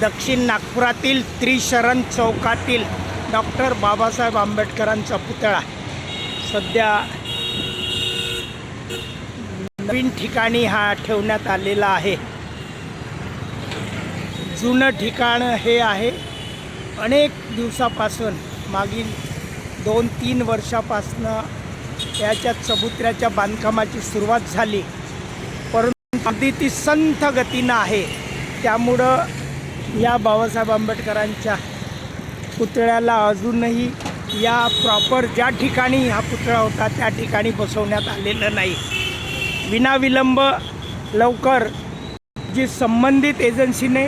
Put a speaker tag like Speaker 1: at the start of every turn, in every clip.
Speaker 1: दक्षिण नागपुरातील त्रिशरण चौकातील डॉक्टर बाबासाहेब आंबेडकरांचा पुतळा. सध्या नवीन ठिकाणी हा ठेवण्यात आलेला आहे. जुनं ठिकाण हे आहे. अनेक दिवसापासून मागील दोन तीन वर्षापासनं याच्या चबुत्र्याच्या बांधकामाची सुरुवात झाली. परंतु अगदी ती संथ गतीनं आहे. त्यामुळं या बाबासाहेब आंबेडकरांच्या पुतळ्याला अजूनही या प्रॉपर ज्या ठिकाणी हा पुतळा होता त्या ठिकाणी बसवण्यात आलेलं नाही. विनाविलंब लवकर जी संबंधित एजन्सीने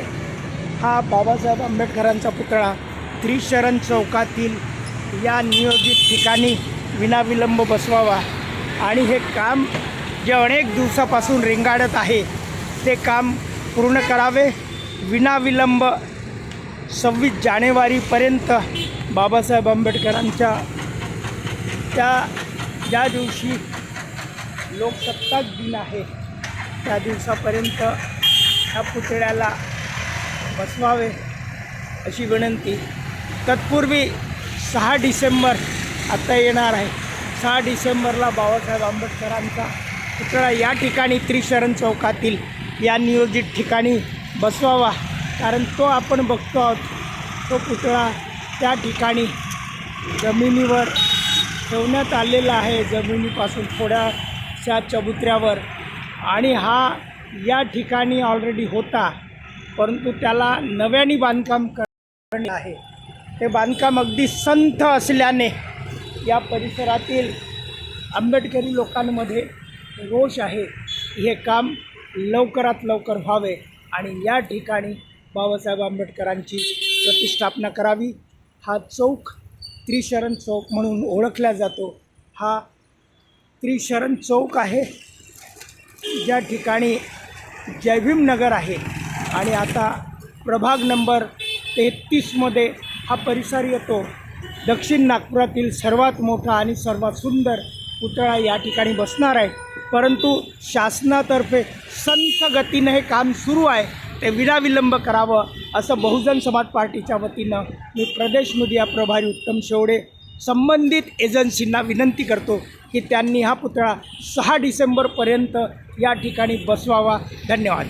Speaker 1: हा बाबासाहेब आंबेडकरांचा पुतळा त्रिशरण चौकातील या नियोजित ठिकाणी विनाविलंब बसवावा आणि हे काम जे अनेक दिवसापासून रेंगाळत आहे ते काम पूर्ण करावे. विनाविलंब सव्वीस जानेवारीपर्यंत बाबासाहेब आंबेडकरांच्या त्या ज्या दिवशी लोकसत्ताक दिन आहे त्या दिवसापर्यंत ह्या पुतळ्याला बसवावे अशी विनंती. तत्पूर्वी सहा डिसेंबर आता येणार आहे. सहा डिसेंबरला बाबासाहेब आंबेडकरांचा पुतळा या ठिकाणी त्रिशरण चौकातील या नियोजित ठिकाणी बसवावा. कारण तो आपण बघतो आहोत. तो पुतळा त्या ठिकाणी जमिनीवर ठेवण्यात आलेला आहे. जमिनीपासून थोड्याशा चबुत्र्यावर आणि हा या ठिकाणी ऑलरेडी होता. परंतु त्याला नव्याने बांधकाम करणे आहे. ते बांधकाम अगदी संथ असल्याने या परिसरातील आंबेडकरी लोकांमध्ये रोष आहे. हे काम लवकरात लवकर व्हावे. आणि या ठिकाणी बाबासाहेब आंबेडकरांची प्रतिष्ठापना करावी. हा चौक त्रिशरण चौक म्हणून ओळखला जातो. हा त्रिशरण चौक आहे. ज्या ठिकाणी जयभीमनगर आहे. आणि आता प्रभाग नंबर तेहतीसमध्ये हा परिसर येतो. दक्षिण नागपुरातील सर्वात मोठा आणि सर्वात सुंदर पुतळा या ठिकाणी बसणार आहे. परंतु शासनातर्फे संथ गतीनं हे काम सुरू आहे. ते विनाविलंब करावं असं बहुजन समाज पार्टीच्या वतीनं मी प्रदेश मीडिया प्रभारी उत्तम शेवडे संबंधित एजन्सींना विनंती करतो की त्यांनी हा पुतळा सहा डिसेंबरपर्यंत या ठिकाणी बसवावा. धन्यवाद.